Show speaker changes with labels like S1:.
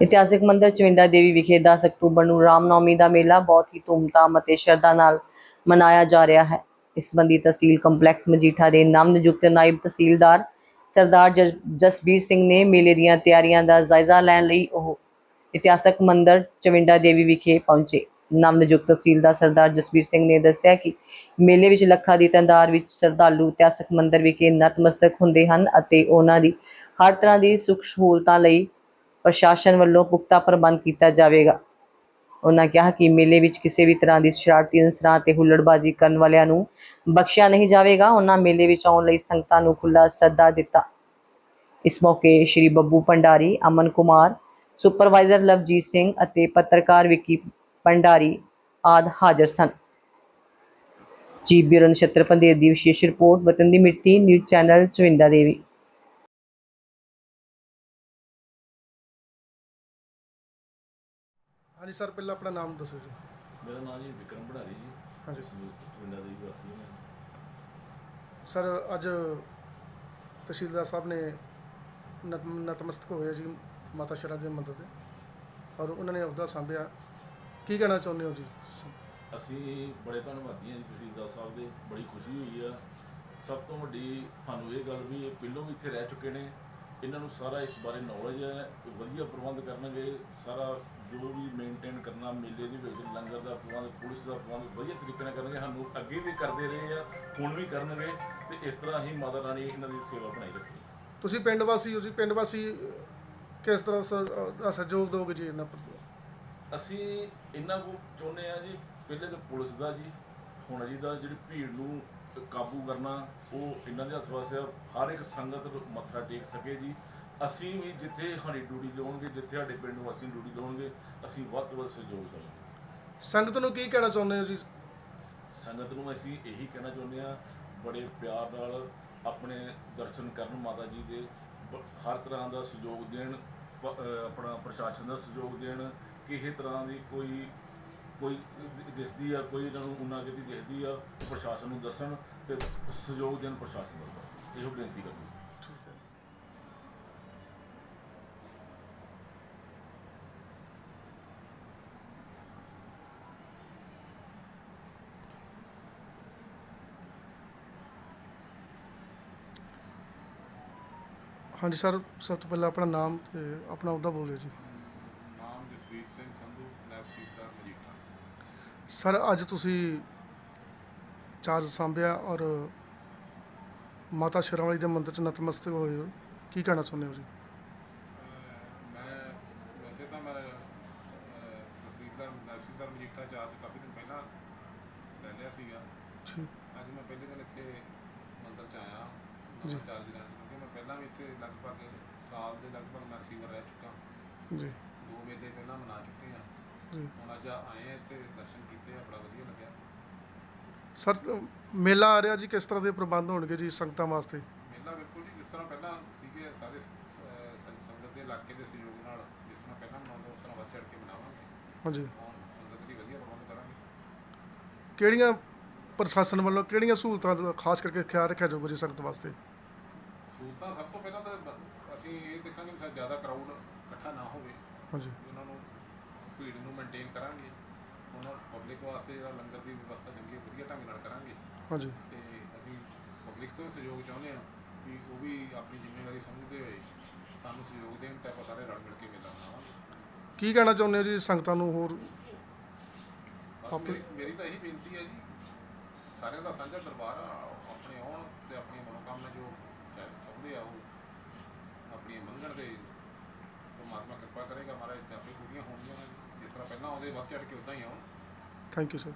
S1: ਇਤਿਹਾਸਿਕ ਮੰਦਿਰ ਚਵਿੰਡਾ ਦੇਵੀ ਵਿਖੇ 10 ਅਕਤੂਬਰ ਨੂੰ ਰਾਮਨੌਮੀ ਦਾ ਮੇਲਾ ਬਹੁਤ ਹੀ ਧੂਮਧਾਮ ਅਤੇ ਸ਼ਰਧਾ ਨਾਲ ਮਨਾਇਆ ਜਾ ਰਿਹਾ ਹੈ। ਇਸ ਸੰਬੰਧੀ ਤਹਿਸੀਲ ਕੰਪਲੈਕਸ ਮਜੀਠਾ ਦੇ ਨਵਨਿਯੁਕਤ ਨਾਇਬ ਤਹਿਸੀਲਦਾਰ ਸਰਦਾਰ ਜਸਬੀਰ ਸਿੰਘ ਨੇ ਮੇਲੇ ਦੀਆਂ ਤਿਆਰੀਆਂ ਦਾ ਜਾਇਜ਼ਾ ਲੈਣ ਲਈ ਉਹ ਇਤਿਹਾਸਕ ਮੰਦਿਰ ਚਵਿੰਡਾ ਦੇਵੀ ਵਿਖੇ ਪਹੁੰਚੇ। ਨਵਨਿਯੁਕਤ ਤਹਿਸੀਲਦਾਰ ਸਰਦਾਰ ਜਸਬੀਰ ਸਿੰਘ ਨੇ ਦੱਸਿਆ ਕਿ ਮੇਲੇ ਵਿੱਚ ਲੱਖਾਂ ਦੀ ਤਾਦਾਦ ਵਿੱਚ ਸ਼ਰਧਾਲੂ ਇਤਿਹਾਸਕ ਮੰਦਿਰ ਵਿਖੇ ਨਤਮਸਤਕ ਹੁੰਦੇ ਹਨ ਅਤੇ ਉਹਨਾਂ ਦੀ ਹਰ ਤਰ੍ਹਾਂ ਦੀ ਸੁੱਖ ਸਹੂਲਤਾਂ ਲਈ ਪ੍ਰਸ਼ਾਸਨ ਵੱਲੋਂ ਪੁਖਤਾ ਪ੍ਰਬੰਧ ਕੀਤਾ ਜਾਵੇਗਾ। ਉਹਨਾਂ ਕਿਹਾ ਕਿ ਮੇਲੇ ਵਿੱਚ ਕਿਸੇ ਵੀ ਤਰ੍ਹਾਂ ਦੀ ਸ਼ਰਾਰਤੀ ਅਨਸਰਾਂ ਤੇ ਹੁੱਲੜਬਾਜ਼ੀ ਕਰਨ ਵਾਲਿਆਂ ਨੂੰ ਬਖਸ਼ਿਆ ਨਹੀਂ ਜਾਵੇਗਾ। ਉਹਨਾਂ ਮੇਲੇ ਵਿੱਚ ਆਉਣ ਲਈ ਸੰਗਤਾਂ ਨੂੰ ਖੁੱਲ੍ਹਾ ਸੱਦਾ ਦਿੱਤਾ। ਇਸ ਮੌਕੇ ਸ਼੍ਰੀ ਬੱਬੂ ਭੰਡਾਰੀ, ਅਮਨ ਕੁਮਾਰ, ਸੁਪਰਵਾਈਜ਼ਰ ਲਵਜੀਤ ਸਿੰਘ ਅਤੇ ਪੱਤਰਕਾਰ ਵਿੱਕੀ ਭੰਡਾਰੀ ਆਦ ਹਾਜ਼ਰ ਸਨ। ਜੀ ਬਿਊਰੋ ਨਛੱਤਰ ਪੰਦੇਰ ਦੀ ਵਿਸ਼ੇਸ਼ ਰਿਪੋਰਟ, ਵਤਨ ਦੀ ਮਿੱਟੀ, ਨਿਊਜ਼ ਚੈਨਲ ਚਵਿੰਦਾ ਦੇਵੀ।
S2: ਹਾਂਜੀ ਸਰ ਪਹਿਲਾਂ ਆਪਣਾ ਨਾਮ ਦੱਸੋ ਜੀ।
S3: ਮੇਰਾ ਨਾਮ ਜੀ ਵਿਕਰਮ ਭੜਾਰੀ ਜੀ।
S2: ਹਾਂਜੀ।
S3: ਪਿੰਡਾਂ ਦੇ ਵਾਸੀ ਹਾਂ।
S2: ਸਰ ਅੱਜ ਤਹਿਸੀਲਦਾਰ ਸਾਹਿਬ ਨੇ ਨਤ- ਨਤਮਸਤਕ ਹੋਏ ਜੀ ਮਾਤਾ ਸ਼ਰਾ ਦੇ ਮੰਦਿਰ ਤੇ ਔਰ ਉਹਨਾਂ ਨੇ ਅਹੁਦਾ ਸੰਭਿਆ। ਕੀ ਕਹਿਣਾ ਚਾਹੁੰਦੇ ਹੋ ਜੀ?
S3: ਅਸੀਂ ਬੜੇ ਧੰਨਵਾਦੀ ਹਾਂ ਜੀ ਤਹਿਸੀਲਦਾਰ ਸਾਹਿਬ ਦੇ। ਬੜੀ ਖੁਸ਼ੀ ਹੋਈ ਆ। ਸਭ ਤੋਂ ਵੱਡੀ ਸਾਨੂੰ ਇਹ ਗੱਲ ਵੀ ਇਹ ਪਹਿਲੋਂ ਵੀ ਇੱਥੇ ਰਹਿ ਚੁੱਕੇ ਨੇ। ਇਹਨਾਂ ਨੂੰ ਸਾਰਾ ਇਸ ਬਾਰੇ ਨੌਲੇਜ ਹੈ। ਇਹ ਵਧੀਆ ਪ੍ਰਬੰਧ ਕਰਨਗੇ। ਸਾਰਾ ਜੋ ਵੀ ਮੇਨਟੇਨ ਕਰਨਾ ਮੇਲੇ ਦੇ ਵਿੱਚ ਲੰਗਰ ਦਾ ਪ੍ਰਬੰਧ ਪੁਲਿਸ ਦਾ ਪ੍ਰਬੰਧ ਵਧੀਆ ਤਰੀਕੇ ਨਾਲ ਕਰਨਗੇ ਸਾਨੂੰ ਅੱਗੇ ਵੀ ਕਰਦੇ ਰਹੇ ਆ ਹੁਣ ਵੀ ਕਰਨਗੇ ਤੇ ਇਸ ਤਰ੍ਹਾਂ ਹੀ ਮਾਤਾ ਰਾਣੀ ਇਹਨਾਂ ਦੀ ਸੇਵਾ ਬਣਾਈ ਰੱਖੇ
S2: ਤੁਸੀਂ ਪਿੰਡ ਵਾਸੀ ਹੋ ਜੀ ਪਿੰਡ ਵਾਸੀ ਕਿਸ ਤਰ੍ਹਾਂ ਸ- ਸਹਿਯੋਗ ਦੋਗੇ ਜੀ ਇਹਨਾਂ ਪਰ
S3: ਅਸੀਂ ਇਹਨਾਂ ਕੋ ਚਾਹੁੰਦੇ ਆ ਜੀ ਪਹਿਲੇ ਤਾਂ ਪੁਲਿਸ ਦਾ ਜੀ ਹੋਣਾ ਜੀ ਦਾ ਜਿਹੜੀ ਭੀੜ ਨੂੰ ਕਾਬੂ ਕਰਨਾ ਉਹ ਇਹਨਾਂ ਦੇ ਹੱਥ ਵਾਸਤੇ ਆ। ਹਰ ਇੱਕ ਸੰਗਤ ਮੱਥਾ ਟੇਕ ਸਕੇ ਜੀ ਅਸੀਂ ਵੀ ਜਿੱਥੇ ਸਾਡੀ ਡਿਊਟੀ ਲਾਉਣਗੇ ਜਿੱਥੇ ਸਾਡੇ ਪਿੰਡ ਵਾਸੀ ਡਿਊਟੀ ਲਾਉਣਗੇ ਅਸੀਂ ਵੱਧ ਤੋਂ ਵੱਧ ਸਹਿਯੋਗ ਦੇਵਾਂਗੇ।
S2: ਸੰਗਤ ਨੂੰ ਕੀ ਕਹਿਣਾ ਚਾਹੁੰਦੇ ਹੋ ਜੀ?
S3: ਸੰਗਤ ਨੂੰ ਅਸੀਂ ਇਹੀ ਕਹਿਣਾ ਚਾਹੁੰਦੇ ਆ ਬੜੇ ਪਿਆਰ ਨਾਲ ਆਪਣੇ ਦਰਸ਼ਨ ਕਰਨ ਮਾਤਾ ਜੀ ਦੇ ਬ- ਹਰ ਤਰ੍ਹਾਂ ਦਾ ਸਹਿਯੋਗ ਦੇਣ ਪ- ਅਹ ਆਪਣਾ ਪ੍ਰਸ਼ਾਸਨ ਦਾ ਸਹਿਯੋਗ ਦੇਣ ਕਿਸੇ ਤਰ੍ਹਾਂ ਦੀ ਕੋਈ ਕੋਈ ਦਿਸਦੀ ਆ ਕੋਈ ਇਹਨਾਂ ਨੂੰ ਉਹਨਾਂ ਕਿਤੇ ਦਿਸਦੀ ਆ ਪ੍ਰਸ਼ਾਸਨ ਨੂੰ ਦੱਸਣ ਤੇ ਸਹਿਯੋਗ ਦੇਣ ਪ੍ਰਸ਼ਾਸਨ ਦਾ ਇਹੋ ਬੇਨਤੀ ਕਰਨੀ
S2: ਠੀਕ ਹੈ ਹਾਂਜੀ ਸਰ ਸਭ ਤੋਂ ਪਹਿਲਾਂ ਆਪਣਾ ਨਾਮ ਤੇ ਆਪਣਾ ਅਹੁਦਾ ਬੋਲਿਓ ਜੀ।
S4: ਨਾਮ ਜਸਵੀਰ ਸਿੰਘ ਸੰਧੂ ਨਾਇਬ ਤਹਿਸੀਲਦਾਰ ਮਜੀਠਾ।
S2: ਸਰ ਅੱਜ ਤੁਸੀਂ ਚਾਰਜ ਸੰਭਿਆ ਔਰ ਮਾਤਾ ਸ਼ਰਮਾਲੀ ਦੇ ਮੰਦਿਰ ਚ ਨਤਮਸਤਕ ਹੋਏ ਹੋ। ਕੀ ਕਹਿਣਾ ਚਾਹੁੰਦੇ ਹੋ ਜੀ?
S4: ਮੈਂ ਵੈਸੇ ਤਾਂ ਮੈਂ ਨਾਇਬ ਤਹਿਸੀਲਦਾਰ ਮਜੀਠਾ ਚਾਰਜ ਕਾਫੀ ਦਿਨ ਪਹਿਲਾਂ ਲੈ ਲਿਆ ਸੀਗਾ।
S2: ਠੀਕ।
S4: ਅੱਜ ਮੈਂ ਪਹਿਲੇ ਦਿਨ ਇੱਥੇ ਮੰਦਿਰ ਚ ਆਇਆ।
S2: ਜੀ।
S4: ਚਾਰਜ ਮੈਂ ਪਹਿਲਾਂ ਵੀ ਇੱਥੇ ਲਗਭਗ ਸਾਲ ਦੇ ਲਗਭਗ ਮੈਂ ਰਿਸੀਵਰ ਰਹਿ ਚੁੱਕਾ।
S2: ਜੀ।
S4: ਦੋ ਮੇਲੇ ਪਹਿਲਾਂ ਮਨਾ ਚੁੱਕੇ ਆ।
S2: ਜੀ।
S4: ਹੁਣ ਅੱਜ ਆਏ ਆ ਇੱਥੇ ਦਰਸ਼ਨ ਕੀਤੇ ਆ ਬੜਾ ਵਧੀਆ ਲੱਗਿਆ।
S2: ਸਰ ਮੇਲਾ ਆ ਰਿਹਾ ਜੀ ਕਿਸ ਤਰ੍ਹਾਂ ਦੇ ਪ੍ਰਬੰਧ ਹੋਣਗੇ ਜੀ ਸੰਗਤਾਂ ਵਾਸਤੇ?
S4: ਮੇਲਾ ਬਿਲਕੁਲ ਜੀ ਜਿਸ ਤਰ੍ਹਾਂ ਪਹਿਲਾਂ ਸੀਗੇ ਸਾਰੇ ਸੰਗਤ ਦੇ ਇਲਾਕੇ ਦੇ ਸਹਿਯੋਗ ਨਾਲ ਜਿਸ ਤਰ੍ਹਾਂ ਪਹਿਲਾਂ ਮਨਾਉਂਦੇ ਉਸ ਤਰ੍ਹਾਂ ਵੱਧ ਕੇ ਮਨਾਵਾਂਗੇ।
S2: ਹਾਂਜੀ।
S4: ਸੰਗਤ ਲਈ ਵਧੀਆ ਪ੍ਰਬੰਧ ਕਰਾਂਗੇ।
S2: ਕਿਹੜੀਆਂ ਪ੍ਰਸ਼ਾਸਨ ਵੱਲੋਂ ਕਿਹੜੀਆਂ ਸਹੂਲਤਾਂ ਦਾ ਖਾਸ ਕਰਕੇ ਖਿਆਲ ਰੱਖਿਆ ਜਾਊਗਾ ਜੀ ਸੰਗਤ ਵਾਸਤੇ?
S4: ਸਹੂਲਤਾਂ ਸਭ ਤੋਂ ਪਹਿਲਾਂ ਤਾਂ ਬ- ਅਸੀਂ ਇਹ ਦੇਖਾਂਗੇ ਕਿ ਸ਼ਾਇਦ ਜ਼ਿਆਦਾ ਕਰਾਊਡ ਇਕੱਠਾ ਨਾ ਹੋਵੇ।
S2: ਹਾਂਜੀ।
S4: ਉਹਨਾਂ ਨੂੰ ਭੀੜ ਨੂੰ ਮੇਨਟੇਨ ਕਰਾਂਗੇ। ਉਹਨਾਂ ਪਬਲਿਕ ਵਾਸਤੇ ਜਿਹੜਾ ਲੰਗਰ ਦੀ ਵਿਵਸਥਾ ਚੰਗੀ ਵਧੀਆ ਢੰਗ ਨਾਲ ਕਰਾਂਗੇ।
S2: ਹਾਂਜੀ।
S4: ਤੇ ਅਸੀਂ ਪਬਲਿਕ ਤੋਂ ਸਹਿਯੋਗ ਚਾਹੁੰਦੇ ਹਾਂ ਵੀ ਉਹ ਵੀ ਆਪਣੀ ਜ਼ਿੰਮੇਵਾਰੀ ਸਮਝਦੇ ਹੋਏ ਸਾਨੂੰ ਸਹਿਯੋਗ ਦੇਣ ਤੇ ਆਪਾਂ ਸਾਰੇ ਰਲ ਮਿਲ ਕੇ ਮੇਲਾ ਮਨਾਵਾਂਗੇ।
S2: ਕੀ ਕਹਿਣਾ ਚਾਹੁੰਦੇ ਹੋ ਜੀ ਸੰਗਤਾਂ ਨੂੰ ਹੋਰ?
S4: ਬਸ ਮੇਰੀ ਮੇਰੀ ਤਾਂ ਇਹੀ ਬੇਨਤੀ ਹੈ ਜੀ। ਸਾਰਿਆਂ ਦਾ ਸਾਂਝਾ ਦਰਬਾਰ ਆ ਆਉਣ ਤੇ ਆਪਣੀ ਮਨੋਕਾਮਨਾ ਜੋ ਚਾਹ- ਚਾਹੁੰਦੇ ਆ ਉਹ ਆਪਣੀਆਂ ਮੰਗਣ ਦੇ ਪਰਮਾਤਮਾ ਕਿਰਪਾ ਕਰੇਗਾ ਮਹਾਰਾਜ ਤੇ ਆਪੇ ਪੂਰੀਆਂ ਹੋਣਗੀਆਂ, ਜਿਸ ਤਰ੍ਹਾਂ ਪਹਿਲਾਂ ਆਉਂਦੇ, ਵੱਧ ਚੜ ਕੇ ਉਦਾਂ ਹੀ ਆਉਣ।
S2: Thank you sir